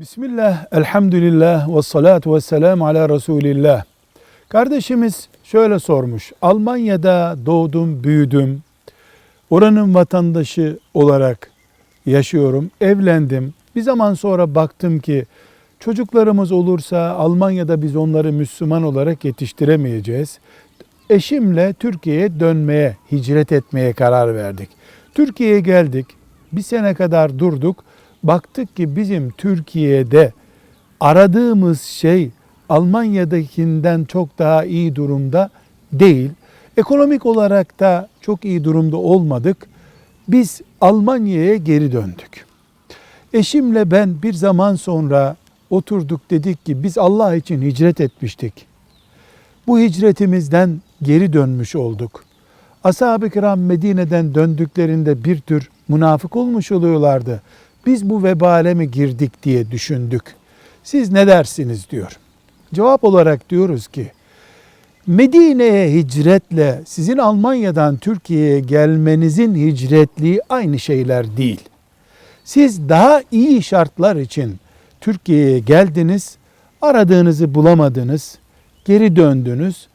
Bismillah, elhamdülillah ve salatu ve selamu ala Resulillah. Kardeşimiz şöyle sormuş. Almanya'da doğdum, büyüdüm. Oranın vatandaşı olarak yaşıyorum. Evlendim. Bir zaman sonra baktım ki çocuklarımız olursa Almanya'da biz onları Müslüman olarak yetiştiremeyeceğiz. Eşimle Türkiye'ye dönmeye, hicret etmeye karar verdik. Türkiye'ye geldik. Bir sene kadar durduk. Baktık ki bizim Türkiye'de aradığımız şey Almanya'dakinden çok daha iyi durumda değil. Ekonomik olarak da çok iyi durumda olmadık. Biz Almanya'ya geri döndük. Eşimle ben bir zaman sonra oturduk dedik ki biz Allah için hicret etmiştik. Bu hicretimizden geri dönmüş olduk. Ashab-ı kiram Medine'den döndüklerinde bir tür münafık olmuş oluyorlardı. Biz bu vebale mi girdik diye düşündük. Siz ne dersiniz diyor. Cevap olarak diyoruz ki Medine'ye hicretle sizin Almanya'dan Türkiye'ye gelmenizin hicretliği aynı şeyler değil. Siz daha iyi şartlar için Türkiye'ye geldiniz, aradığınızı bulamadınız, geri döndünüz.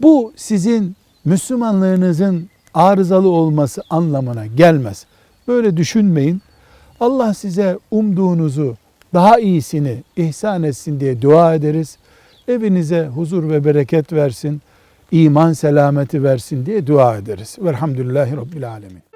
Bu sizin Müslümanlığınızın arızalı olması anlamına gelmez. Böyle düşünmeyin. Allah size umduğunuzu, daha iyisini ihsan etsin diye dua ederiz. Evinize huzur ve bereket versin, iman selameti versin diye dua ederiz. Velhamdülillahi Rabbil Alemin.